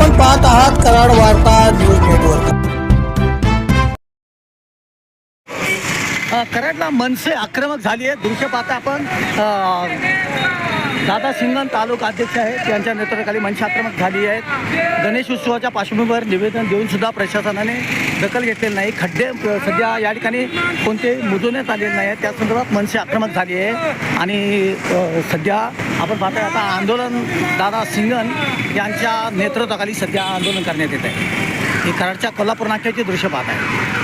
आपण पाहत आहात कराड वार्ता न्यूज नेटवर्क. कराडला मनसे आक्रमक झाली आहे दृश्य पाहता आपण. दादा सिंगन तालुका अध्यक्ष आहेत. त्यांच्या नेतृत्वाखाली मनसे आक्रमक झाली आहेत. गणेश उत्सवाच्या पार्श्वभूमीवर निवेदन देऊन सुद्धा प्रशासनाने दखल घेतलेली नाही. खड्डे सध्या या ठिकाणी कोणते मुजवण्यात आलेले नाही आहेत त्या संदर्भात मनसे आक्रमक झाली आहे. आणि सध्या आपण पाहताय आता आंदोलन दादा सिंगन यांच्या नेतृत्वाखाली सध्या आंदोलन करण्यात येत आहे. हे कराडच्या कोल्हापूर नाट्याचे दृश्य पाहत आहे.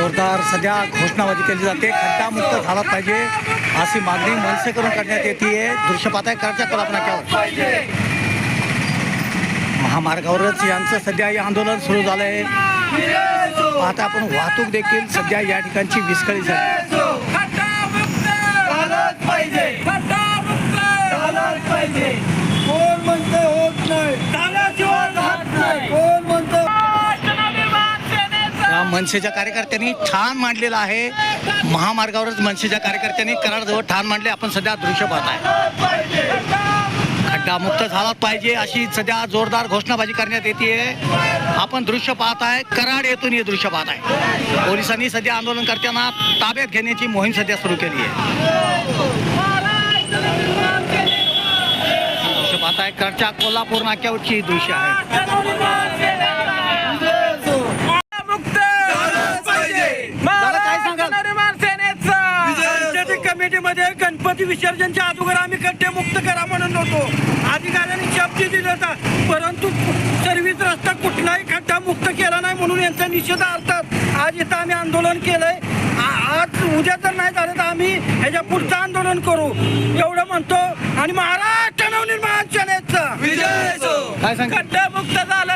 जोरदार सध्या घोषणाबाजी केली जाते. खड्डामुक्त झाला पाहिजे अशी मागणी मनसे करून करण्यात येते दृश्यपाताय करच्या कल्पनाक्यावर महामार्गावरच यांचं सध्या हे आंदोलन सुरू झालं आहे आता आपण वाहतूक देखील सध्या या ठिकाणची विस्कळीत झाली कोण म्हणते होत नाही कोण म्हणते या मनसेच्या कार्यकर्त्यांनी ठाण मांडलेलं आहे. महामार्गावरच मनसेच्या कार्यकर्त्यांनी कराडजवळ ठाण मांडले. आपण सध्या दृश्य पाहत आहे. खड्डामुक्त झाला पाहिजे अशी सध्या जोरदार घोषणाबाजी करण्यात येते आपण दृश्य पाहत आहे. कराड येथून हे दृश्य पाहत आहे. पोलिसांनी सध्या आंदोलनकर्त्यांना ताब्यात घेण्याची मोहीम सध्या सुरू केली आहे. दृश्य आहे. कडच्या कोल्हापूर नाक्यावरची दृश्य आहे. कमिटीमध्ये गणपती विसर्जनच्या अगोदर आम्ही खड्डे मुक्त करा म्हणून होतो. अधिकाऱ्यांनी शब्द दिला होता. परंतु सर्विस रस्ता कुठलाही खड्डा मुक्त केला नाही म्हणून यांचा निषेधार्थात आज इथं आम्ही आंदोलन केलंय. आज उद्या जर नाही झालं तर आम्ही ह्याच्या पुढचं आंदोलन करू. एवढं म्हणतो. आणि महाराष्ट्र नवनिर्माण सेनेचा. खड्डा मुक्त झाला